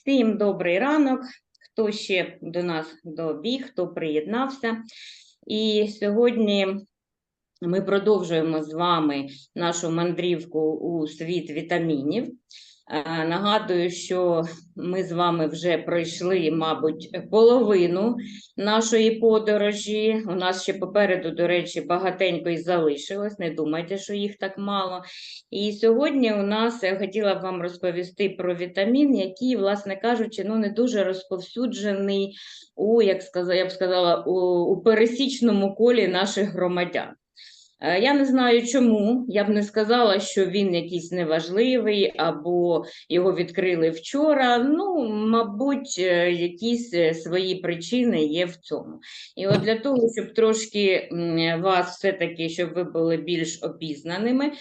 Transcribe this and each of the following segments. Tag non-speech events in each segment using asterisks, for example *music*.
Всім добрий ранок, хто ще до нас добіг, хто приєднався. І сьогодні ми продовжуємо з вами нашу мандрівку у світ вітамінів. Е, Нагадую, що ми з вами вже пройшли, мабуть, половину нашої подорожі. У нас ще попереду, до речі, багатенько і залишилось. Не думайте, що їх так мало. І сьогодні у нас я хотіла б вам розповісти про вітамін, який, власне кажучи, ну не дуже розповсюджений у, як сказала, я б сказала, у, у пересічному колі наших громадян. Е, Я не знаю чому. Я б не сказала, що він якийсь неважливий або його відкрили вчора. Ну, мабуть, е, якісь е, свої причини є в цьому. І от для того, щоб трошки вас все-таки, щоб ви були більш обізнаними,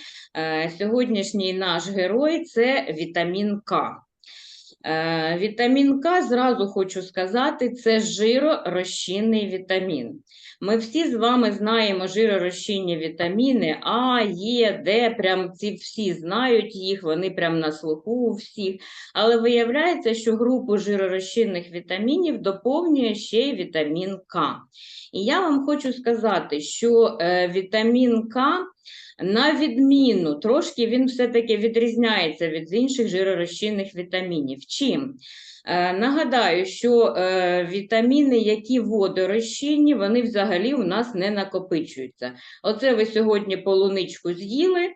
сьогоднішній наш герой це вітамін К. Е, Вітамін К, зразу хочу сказати, це жиророзчинний вітамін. Ми всі з вами знаємо жиророзчинні вітаміни А, Е, Д, прям ці всі знають їх, вони прям на слуху у всіх. Але виявляється, що групу жиророзчинних вітамінів доповнює ще й вітамін К. І я вам хочу сказати, що е, вітамін К на відміну, трошки він все-таки відрізняється від інших жиророзчинних вітамінів. Чим? Е, Нагадаю, що е, вітаміни, які водорозчинні, вони взагалі у нас не накопичуються. Оце ви сьогодні полуничку з'їли,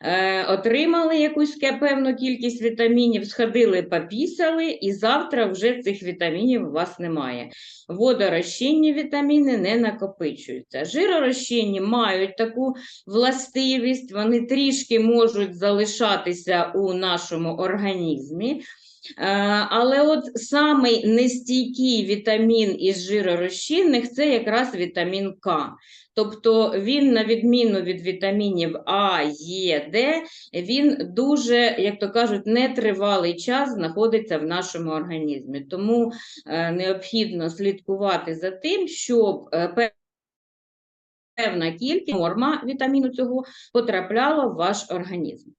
е, отримали якусь певну кількість вітамінів, сходили, попісали, і завтра вже цих вітамінів у вас немає. Водорозчинні вітаміни не накопичуються. Жиророзчинні мають таку властивість, вони трішки можуть залишатися у нашому організмі. Е, Але от самий нестійкий вітамін із жиророзчинних це якраз вітамін К. Тобто він, на відміну від вітамінів А, Е, Д, він дуже, як то кажуть, нетривалий час знаходиться в нашому організмі. Тому е, необхідно слідкувати за тим, щоб е, певна кількість норма вітаміну цього потрапляла в ваш організм.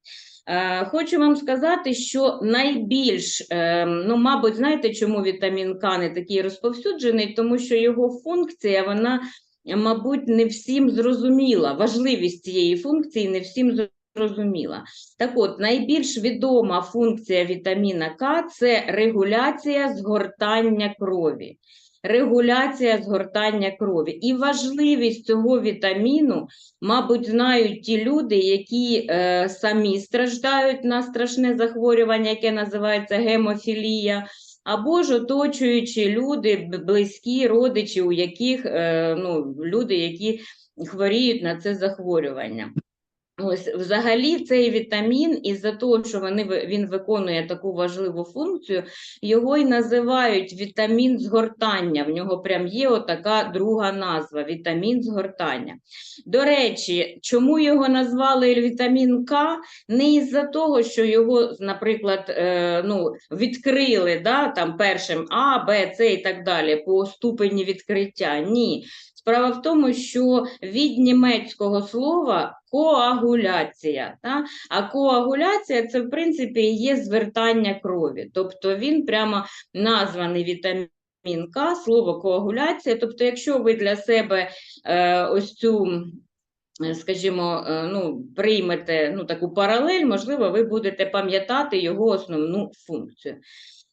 Е, Хочу вам сказати, що найбільш, ну, мабуть, знаєте, чому вітамін К не такий розповсюджений, тому що його функція, вона, мабуть, не всім зрозуміла. Важливість цієї функції не всім зрозуміла. Так от, найбільш відома функція вітаміна К це регуляція згортання крові. Регуляція згортання крові. І важливість цього вітаміну, мабуть, знають ті люди, які е, самі страждають на страшне захворювання, яке називається гемофілія, або ж оточуючі люди, близькі родичі, у яких е, ну, люди, які хворіють на це захворювання. Ось, взагалі, цей вітамін, із-за того, що вони, він виконує таку важливу функцію, його і називають вітамін згортання. В нього прям є отака друга назва вітамін згортання. До речі, чому його назвали вітамін К? Не із-за того, що його, наприклад, е, ну, відкрили да, там першим А, Б, С і так далі по ступені відкриття. Ні. Справа в тому, що від німецького слова коагуляція. Та? А коагуляція це, в принципі, є звертання крові. Тобто він прямо названий вітамін К, слово коагуляція. Тобто, якщо ви для себе е, ось цю. е, Скажімо, е, ну, приймете ну, таку паралель, можливо, ви будете пам'ятати його основну функцію.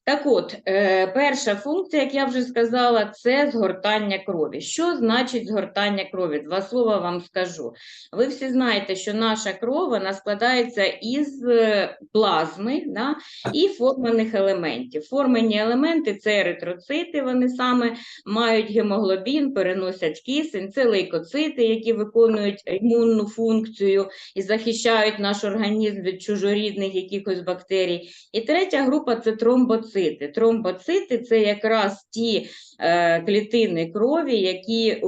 Так от, е, перша функція, як я вже сказала, це згортання крові. Що значить згортання крові? Два слова вам скажу. Ви всі знаєте, що наша кров вона складається із е, плазми да, і формених елементів. Формені елементи це еритроцити, вони саме мають гемоглобін, переносять кисень, це лейкоцити, які виконують імунну функцію і захищають наш організм від чужорідних якихось бактерій. І третя група це тромбоцити. Тромбоцити це якраз ті е, клітини крові, які е,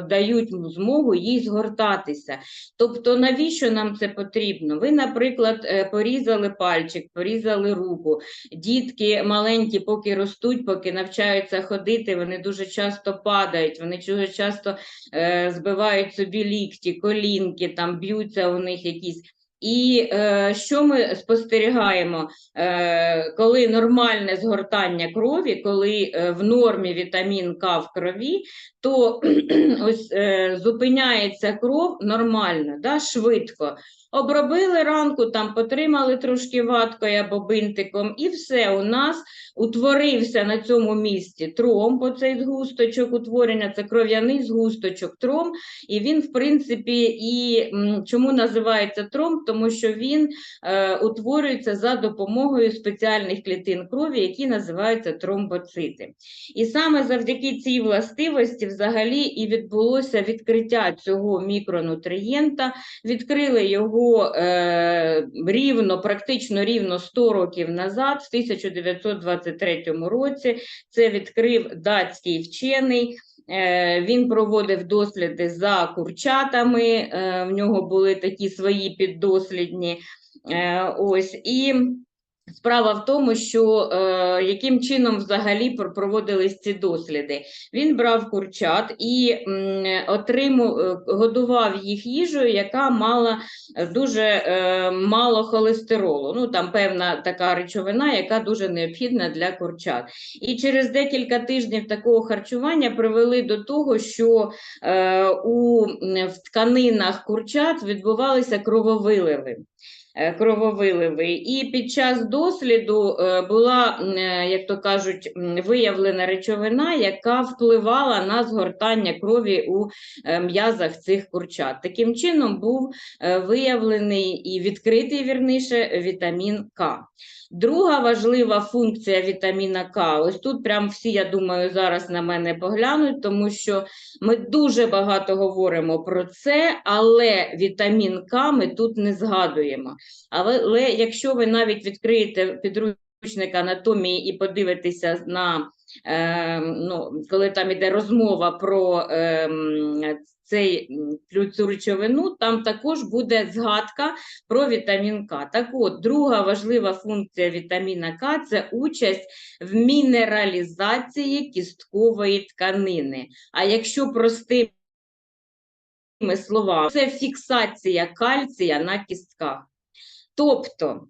дають змогу їй згортатися. Тобто, навіщо нам це потрібно? Ви, наприклад, е, порізали пальчик, порізали руку. Дітки маленькі, поки ростуть, поки навчаються ходити, вони дуже часто падають, вони дуже часто е, збивають собі лікті, колінки, там б'ються у них якісь І е, що ми спостерігаємо, е, коли нормальне згортання крові, коли е, в нормі вітамін К в крові, то *clears throat* ось е, зупиняється кров нормально, да, швидко. Обробили ранку, там потримали трошки ваткою або бинтиком, і все, у нас утворився на цьому місці тромб, оцей згусточок утворення, це кров'яний згусточок тромб, і він, в принципі, і чому називається тромб? Тому що він е, утворюється за допомогою спеціальних клітин крові, які називаються тромбоцити. І саме завдяки цій властивості взагалі і відбулося відкриття цього мікронутрієнта, відкрили його е, рівно, практично рівно 100 років назад, в 1923 році. Це відкрив датський вчений. Е, Він проводив досліди за курчатами, е, в нього були такі свої піддослідні. Е, Ось і справа в тому, що е, яким чином взагалі проводились ці досліди. Він брав курчат і м, отриму, е, годував їх їжею, яка мала дуже е, мало холестеролу. Ну там певна така речовина, яка дуже необхідна для курчат. І через декілька тижнів такого харчування привели до того, що е, у в тканинах курчат відбувалися крововиливи. Е, Крововиливи, і під час досліду е, була, е, як то кажуть, виявлена речовина, яка впливала на згортання крові у м'язах цих курчат. Таким чином був виявлений і відкритий вірніше вітамін К. Друга важлива функція вітаміна К. Ось тут прям всі, я думаю, зараз на мене поглянуть, тому що ми дуже багато говоримо про це, але вітамін К ми тут не згадуємо. Але, якщо ви навіть відкриєте підручник анатомії і подивитеся на е, ну, коли там іде розмова про е, цей, цю речовину, там також буде згадка про вітамін К. Так от, друга важлива функція вітаміна К це участь в мінералізації кісткової тканини. А якщо простими словами, це фіксація кальція на кістках. Тобто,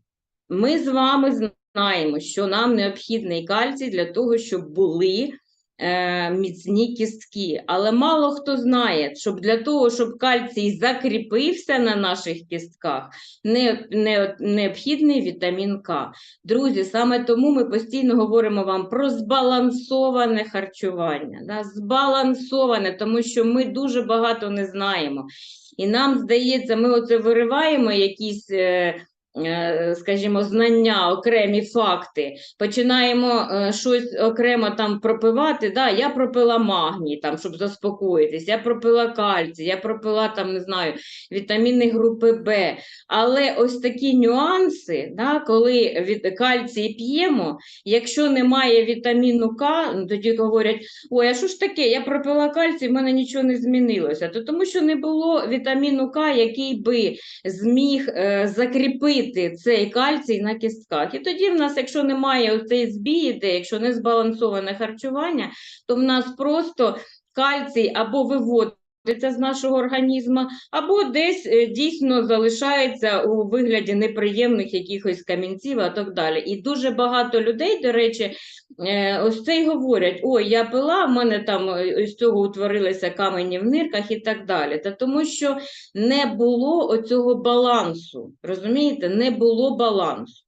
ми з вами знаємо, що нам необхідний кальцій для того, щоб були е, міцні кістки. Але мало хто знає, щоб для того, щоб кальцій закріпився на наших кістках, не, не, необхідний вітамін К. Друзі, саме тому ми постійно говоримо вам про збалансоване харчування. Да? Збалансоване, тому що ми дуже багато не знаємо. І нам здається, ми оце вириваємо якісь. Е, Скажімо, знання, окремі факти, починаємо е, щось окремо там пропивати. Да, я пропила магній, там, щоб заспокоїтись, я пропила кальцій, я пропила там, не знаю, вітаміни групи Б. Але ось такі нюанси, да, коли від кальцій п'ємо, якщо немає вітаміну К, ну, тоді говорять, ой, а що ж таке, я пропила кальцій, в мене нічого не змінилося. То тому що не було вітаміну К, який би зміг е, закріпити цей кальцій на кістках. І тоді в нас, якщо немає цієї збій, іде, якщо не збалансоване харчування, то в нас просто кальцій або виводиться з нашого організму, або десь е, дійсно залишається у вигляді неприємних якихось камінців, а так далі. І дуже багато людей, до речі, е, ось це й говорять: ой, я пила, в мене там е, з цього утворилися камені в нирках і так далі. Та тому що не було оцього балансу. Розумієте, не було балансу.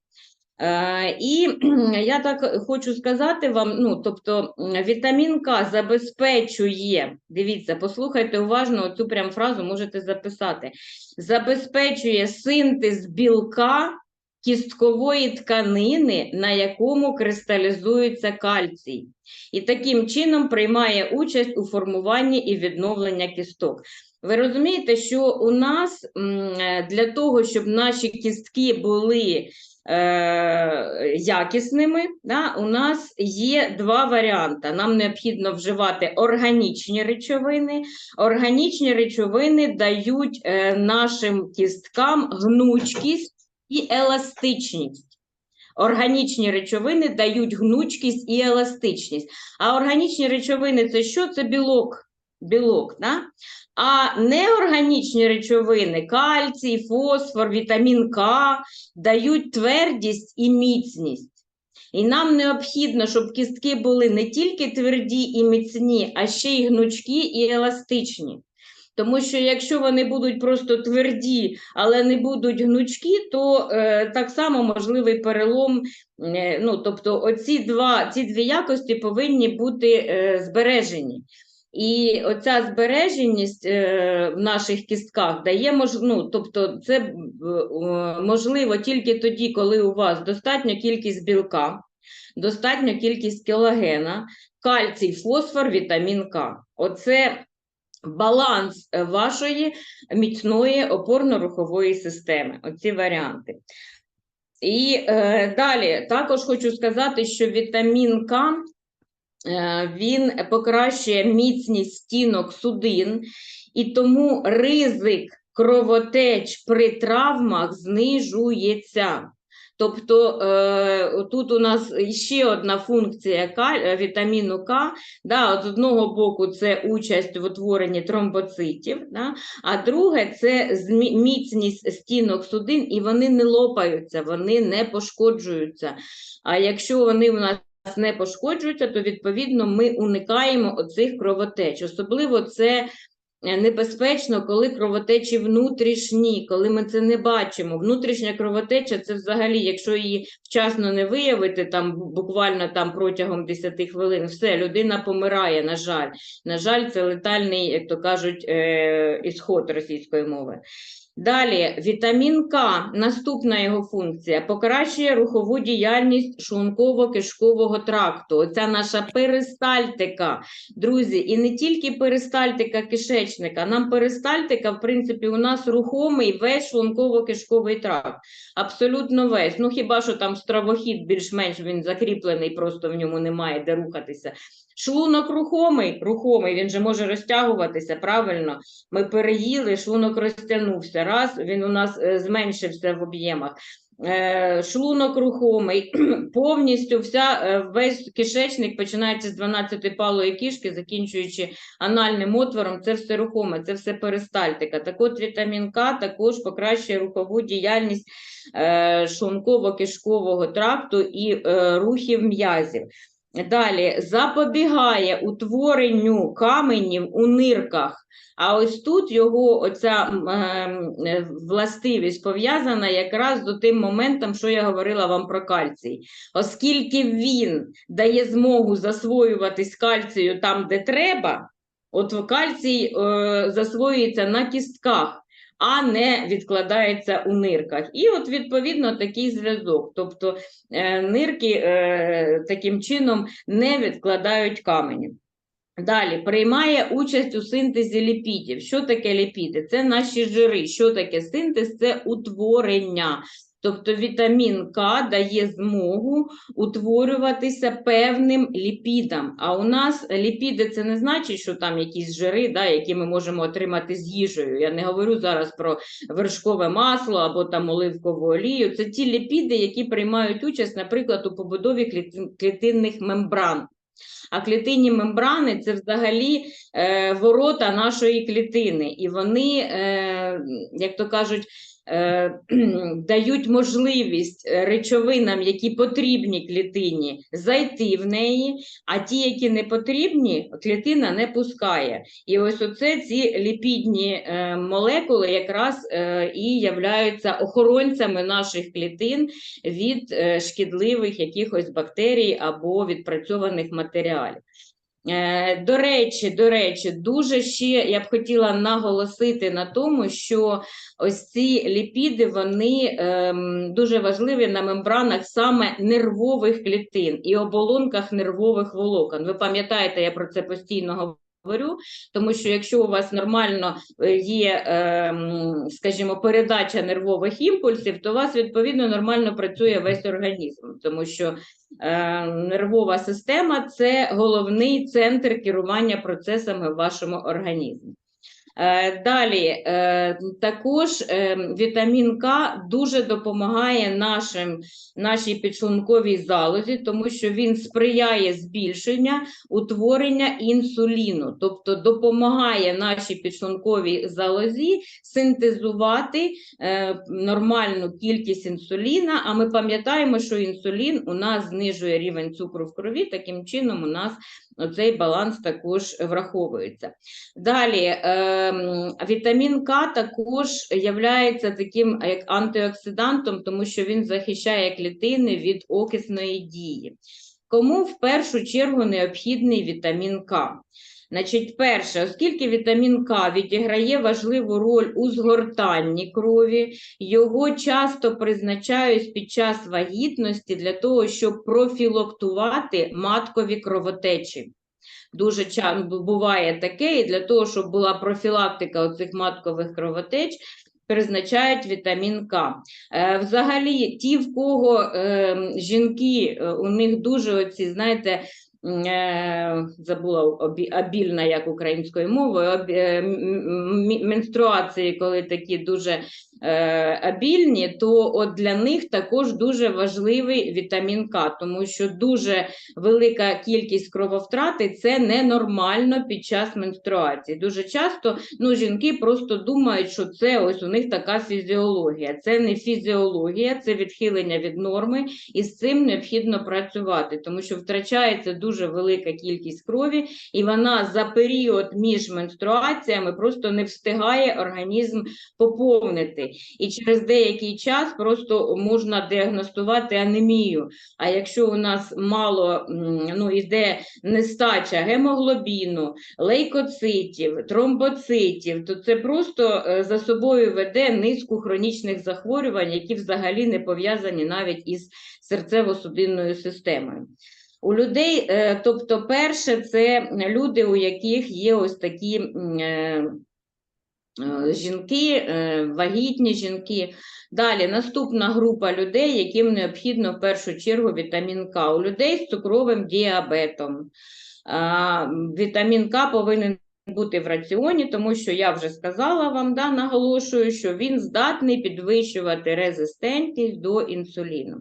Е, і *clears throat* я так хочу сказати вам: ну, тобто, вітамін К забезпечує, дивіться, послухайте уважно цю прям фразу можете записати. Забезпечує синтез білка кісткової тканини, на якому кристалізується кальцій. І таким чином приймає участь у формуванні і відновленні кісток. Ви розумієте, що у нас для того, щоб наші кістки були е, якісними, да, у нас є два варіанти. Нам необхідно вживати органічні речовини. Органічні речовини дають е, нашим кісткам гнучкість і еластичність. Органічні речовини дають гнучкість і еластичність. А органічні речовини це що? Це білок. Білок, да? а неорганічні речовини, кальцій, фосфор, вітамін К дають твердість і міцність. І нам необхідно, щоб кістки були не тільки тверді і міцні, а ще й гнучкі і еластичні. Тому що якщо вони будуть просто тверді, але не будуть гнучкі, то е, так само можливий перелом. Е, ну, тобто, оці два, ці дві якості повинні бути е, збережені. І оця збереженість е, в наших кістках дає мож... ну, тобто це е, можливо тільки тоді, коли у вас достатня кількість білка, достатня кількість колагена, кальцій, фосфор, вітамін К. Оце баланс е, вашої міцної опорно-рухової системи. Оці варіанти. І е, далі також хочу сказати, що вітамін К він покращує міцність стінок судин, і тому ризик кровотеч при травмах знижується. Тобто е, тут у нас ще одна функція К, е, вітаміну К. Да, от з одного боку це участь в утворенні тромбоцитів, да, а друге це міцність стінок судин, і вони не лопаються, вони не пошкоджуються. А якщо вони у нас не пошкоджуються, то відповідно ми уникаємо оцих кровотеч. Особливо це е, небезпечно, коли кровотечі внутрішні, коли ми це не бачимо. Внутрішня кровотеча це взагалі, якщо її вчасно не виявити, там буквально там протягом 10 хвилин, все, людина помирає, на жаль. На жаль, це летальний, як то кажуть, е, ісход російської мови. Далі, вітамін К, наступна його функція, покращує рухову діяльність шлунково-кишкового тракту. Оця наша перистальтика, друзі, і не тільки перистальтика кишечника, нам перистальтика, в принципі, у нас рухомий весь шлунково-кишковий тракт. Абсолютно весь. Ну хіба що там стравохід більш-менш він закріплений, просто в ньому немає де рухатися. Шлунок рухомий, рухомий, він же може розтягуватися, правильно? Ми переїли, шлунок розтягнувся. Раз, він у нас е, зменшився в об'ємах. Е, шлунок рухомий, *clears throat* повністю вся, е, весь кишечник починається з 12-палої кішки, закінчуючи анальним отвором, це все рухоме, це все перистальтика. Так от вітамін К також покращує рухову діяльність е, шлунково-кишкового тракту і рухів м'язів. Далі запобігає утворенню каменів у нирках. А ось тут його оця ем, е, властивість пов'язана якраз до тим моментом, що я говорила вам про кальцій. Оскільки він дає змогу засвоюватись кальцію там, де треба, от кальцій е, засвоюється на кістках. А не відкладається у нирках. І от відповідно такий зв'язок. Тобто е, нирки е, таким чином не відкладають камені. Далі приймає участь у синтезі ліпідів. Що таке ліпіди? Це наші жири. Що таке синтез? Це утворення. Тобто вітамін К дає змогу утворюватися певним ліпідам. А у нас ліпіди це не значить, що там якісь жири, да, які ми можемо отримати з їжею. Я не говорю зараз про вершкове масло або там оливкову олію. Це ті ліпіди, які приймають участь, наприклад, у побудові клітинних мембран. А клітинні мембрани це взагалі е, ворота нашої клітини, і вони, е, як то кажуть, *clears throat* дають можливість е, речовинам, які потрібні клітині, зайти в неї, а ті, які не потрібні, клітина не пускає. І ось оце ці ліпідні е, молекули якраз е, і являються охоронцями наших клітин від е, шкідливих якихось бактерій або відпрацьованих матеріалів. Е, До речі, до речі, дуже ще я б хотіла наголосити на тому, що ось ці ліпіди вони ем, дуже важливі на мембранах саме нервових клітин і оболонках нервових волокон. Ви пам'ятаєте, я про це постійно говорю, тому що якщо у вас нормально е, є, ем, скажімо, передача нервових імпульсів, то у вас відповідно нормально працює весь організм, тому що е, нервова система це головний центр керування процесами в вашому організмі. Е, Далі, е, також е, вітамін К дуже допомагає нашим, нашій підшлунковій залозі, тому що він сприяє збільшення утворення інсуліну, тобто допомагає нашій підшлунковій залозі синтезувати нормальну кількість інсуліна. А ми пам'ятаємо, що інсулін у нас знижує рівень цукру в крові, таким чином у нас цей баланс також враховується. Далі, вітамін К також є таким як антиоксидантом, тому що він захищає клітини від окисної дії. Кому в першу чергу необхідний вітамін К? Значить, перше, оскільки вітамін К відіграє важливу роль у згортанні крові, його часто призначають під час вагітності для того, щоб профілактувати маткові кровотечі. Дуже часто буває таке, і для того, щоб була профілактика оцих маткових кровотеч, призначають вітамін К. Е, Взагалі, ті, в кого е, жінки, е, у них дуже оці, знаєте, е, забула обі- обільна, як українською мовою, е, менструації, коли такі дуже е, обільні, то от для них також дуже важливий вітамін К, тому що дуже велика кількість крововтрати це ненормально під час менструації. Дуже часто ну, жінки просто думають, що це ось у них така фізіологія. Це не фізіологія, це відхилення від норми, і з цим необхідно працювати, тому що втрачається дуже велика кількість крові, і вона за період між менструаціями просто не встигає організм поповнити. І через деякий час просто можна діагностувати анемію. А якщо у нас мало ну, йде нестача гемоглобіну, лейкоцитів, тромбоцитів, то це просто е, за собою веде низку хронічних захворювань, які взагалі не пов'язані навіть із серцево-судинною системою. У людей, е, тобто, перше, це люди, у яких є ось такі е, жінки, е, вагітні жінки. Далі наступна група людей, яким необхідно в першу чергу вітамін К. У людей з цукровим діабетом. Вітамін К повинен бути в раціоні, тому що я вже сказала вам, да, наголошую, що він здатний підвищувати резистентність до інсуліну.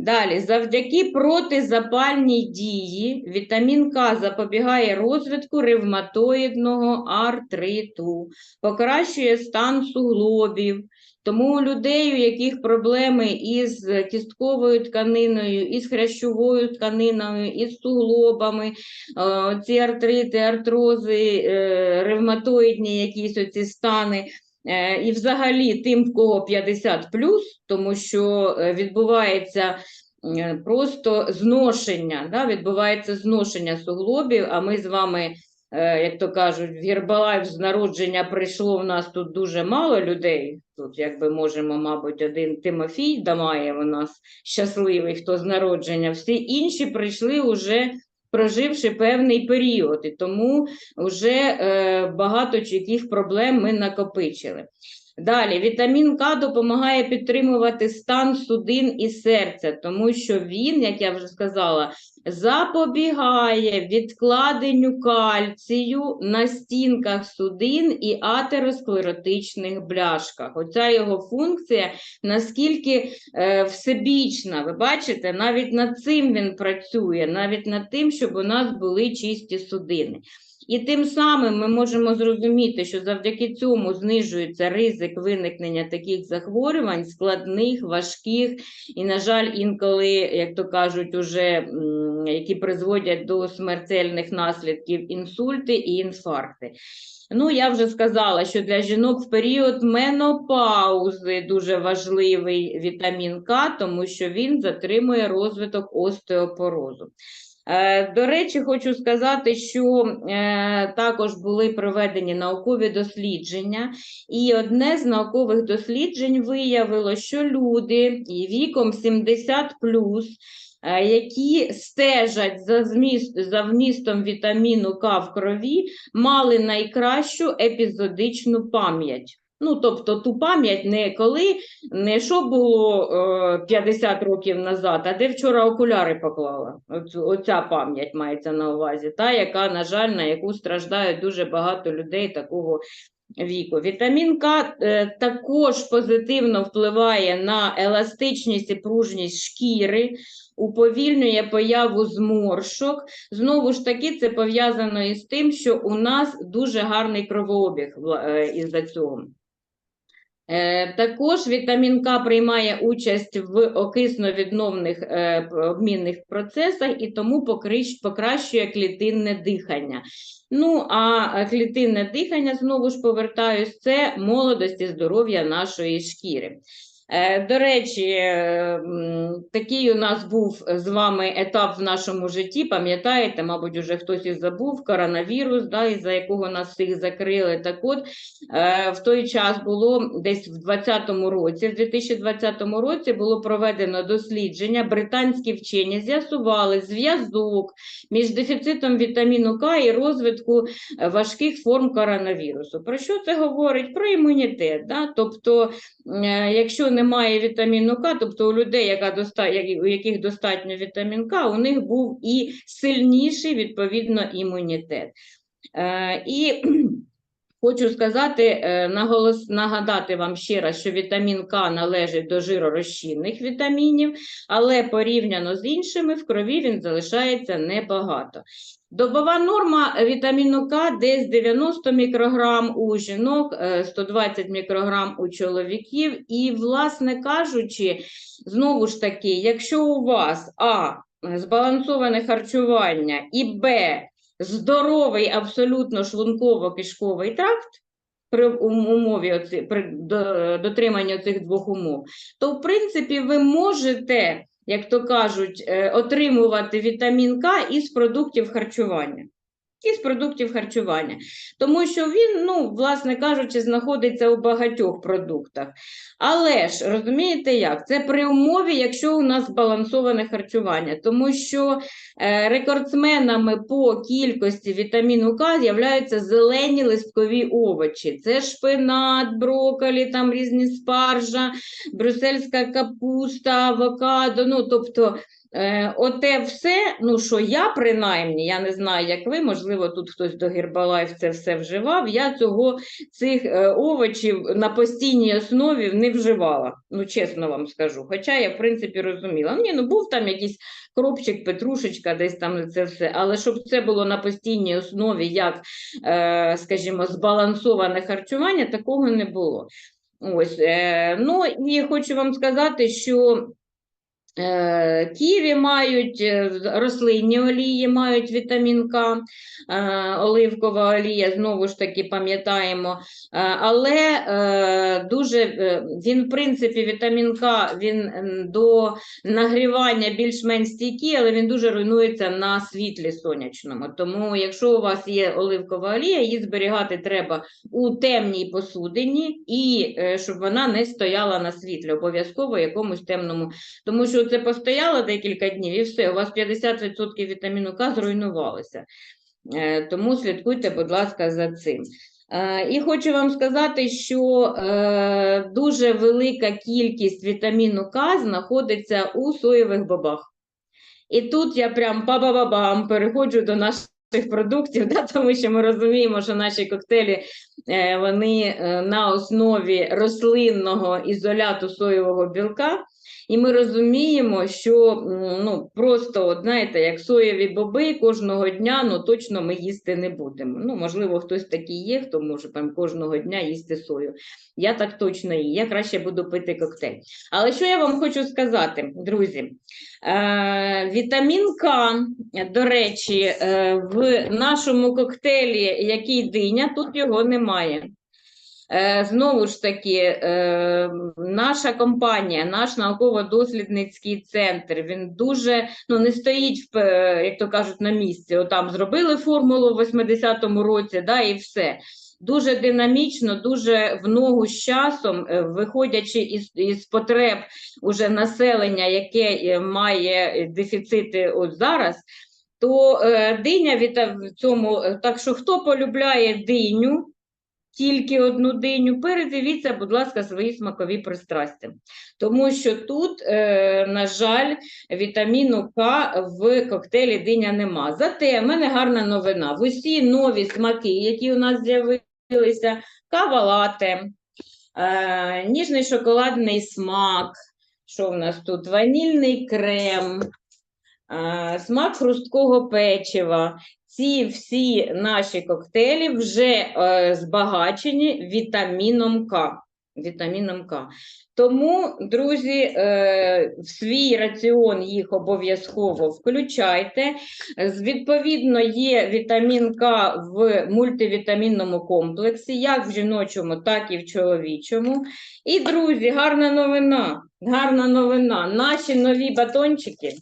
Далі, завдяки протизапальній дії, вітамін К запобігає розвитку ревматоїдного артриту, покращує стан суглобів. Тому у людей, у яких проблеми із кістковою тканиною, із хрящовою тканиною, із суглобами, е, ці артрити, артрози, е, ревматоїдні якісь оці стани, І взагалі тим, в кого 50 тому що е, відбувається е, просто зношення, да, відбувається зношення суглобів, а ми з вами, е, як то кажуть, в Гербалайф з народження прийшло в нас тут дуже мало людей. Тут, якби можемо, мабуть, один Тимофій Дамаєв у нас щасливий, хто з народження. Всі інші прийшли уже проживши певний період, і тому вже е, багато яких проблем ми накопичили. Далі, вітамін К допомагає підтримувати стан судин і серця, тому що він, як я вже сказала, запобігає відкладенню кальцію на стінках судин і атеросклеротичних бляшках. Оця його функція наскільки е, всебічна. Ви бачите, навіть над цим він працює, навіть над тим, щоб у нас були чисті судини. І тим самим ми можемо зрозуміти, що завдяки цьому знижується ризик виникнення таких захворювань, складних, важких і, на жаль, інколи, як то кажуть, уже які призводять до смертельних наслідків інсульти і інфаркти. Ну, я вже сказала, що для жінок в період менопаузи дуже важливий вітамін К, тому що він затримує розвиток остеопорозу. Е, До речі, хочу сказати, що е, також були проведені наукові дослідження, і одне з наукових досліджень виявило, що люди віком 70 е, які стежать за, зміст, за вмістом вітаміну К в крові, мали найкращу епізодичну пам'ять. Ну, тобто ту пам'ять не коли, не що було е, 50 років назад, а де вчора окуляри поклала. Оця пам'ять мається на увазі, та, яка, на жаль, на яку страждають дуже багато людей такого віку. Вітамін К е, також позитивно впливає на еластичність і пружність шкіри, уповільнює появу зморшок. Знову ж таки, це пов'язано із тим, що у нас дуже гарний кровообіг е, із-за цього. Е, Також вітамін К приймає участь в окисно-відновних е, обмінних процесах і тому покращує клітинне дихання. Ну, а клітинне дихання, знову ж повертаюсь, це молодості здоров'я нашої шкіри. Е, До речі, е, такий у нас був з вами етап в нашому житті, пам'ятаєте, мабуть, уже хтось і забув, коронавірус, да, із-за якого нас всіх закрили. Так от, е, в той час було десь в 2020 році, в 2020 році було проведено дослідження, британські вчені з'ясували зв'язок між дефіцитом вітаміну К і розвитку важких форм коронавірусу. Про що це говорить? Про імунітет. Да? Тобто, якщо немає вітаміну К, тобто у людей, яка доста... у яких достатньо вітамін К, у них був і сильніший відповідно імунітет. Е, І Хочу сказати, е, наголос, нагадати вам ще раз, що вітамін К належить до жиророзчинних вітамінів, але порівняно з іншими в крові він залишається небагато. Добова норма вітаміну К десь 90 мікрограм у жінок, е, 120 мікрограм у чоловіків. І, власне кажучи, знову ж таки, якщо у вас А збалансоване харчування і Б здоровий абсолютно шлунково-кишковий тракт при умові оці, при дотриманні цих двох умов, то в принципі ви можете, як то кажуть, е, отримувати вітамін К із продуктів харчування. Із продуктів харчування, тому що він, ну, власне кажучи, знаходиться у багатьох продуктах. Але ж розумієте як? Це при умові, якщо у нас збалансоване харчування, тому що Е, Рекордсменами по кількості вітаміну К являються зелені листкові овочі. Це шпинат, брокколі, там різні спаржа, брюссельська капуста, авокадо. Ну, тобто, е, оте все, ну що я принаймні, я не знаю, як ви, можливо, тут хтось до Гербалайф це все вживав. Я цього цих е, овочів на постійній основі не вживала. Ну, чесно вам скажу. Хоча я, в принципі, розуміла. Ні, ну був там якийсь кропчик, петрушечка, десь там це все. Але щоб це було на постійній основі, як, е, скажімо, збалансоване харчування, такого не було. Ось, ну і хочу вам сказати, що ківі мають, е, рослинні олії мають вітамін К, е, оливкова олія, знову ж таки пам'ятаємо. Е, але е, дуже е, він, в принципі, вітамін К він до нагрівання більш-менш стійкий, але він дуже руйнується на світлі сонячному. Тому, якщо у вас є оливкова олія, її зберігати треба у темній посудині і е, щоб вона не стояла на світлі, обов'язково якомусь темному. Тому що це постояло декілька днів і все, у вас 50% вітаміну К зруйнувалося. Е, Тому слідкуйте, будь ласка, за цим. Е, І хочу вам сказати, що е, дуже велика кількість вітаміну К знаходиться у соєвих бобах. І тут я прям па-ба-ба-бам переходжу до наших продуктів, да, тому що ми розуміємо, що наші коктейлі вони на основі рослинного ізоляту соєвого білка. І ми розуміємо, що ну, просто, от, знаєте, як соєві боби кожного дня, ну точно ми їсти не будемо. Ну, можливо, хтось такий є, хто може там кожного дня їсти сою. Я так точно їм. Я краще буду пити коктейль. Але що я вам хочу сказати, друзі? Е, вітамін К, до речі, е, в нашому коктейлі, який диня, тут його немає. Е, Знову ж таки, е, наша компанія, наш науково-дослідницький центр, він дуже ну, не стоїть, е, як то кажуть, на місці. Отам зробили формулу в 80-му році, да, і все. Дуже динамічно, дуже в ногу з часом, е, виходячи із, із потреб уже населення, яке е, має дефіцити от зараз, то диня від в цьому, так що хто полюбляє диню, тільки одну диню, передивіться, будь ласка, свої смакові пристрастя. Тому що тут, е, на жаль, вітаміну К в коктейлі диня нема. Зате в мене гарна новина. В усі нові смаки, які у нас з'явилися, кава лате, е, ніжний шоколадний смак. Що в нас тут? Ванільний крем, е, смак хрусткого печива. Ці всі наші коктейлі вже е, збагачені вітаміном К. Вітаміном К. Тому, друзі, е, в свій раціон їх обов'язково включайте. Відповідно, є вітамін К в мультивітамінному комплексі, як в жіночому, так і в чоловічому. І, друзі, гарна новина. Гарна новина. Наші нові батончики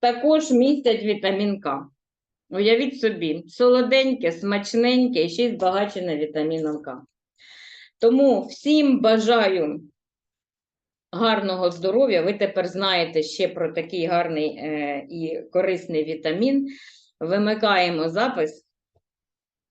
також містять вітамін К. Уявіть собі, солоденьке, смачненьке і ще й збагачене вітаміном К. Тому всім бажаю гарного здоров'я. Ви тепер знаєте ще про такий гарний е, і корисний вітамін. Вимикаємо запис.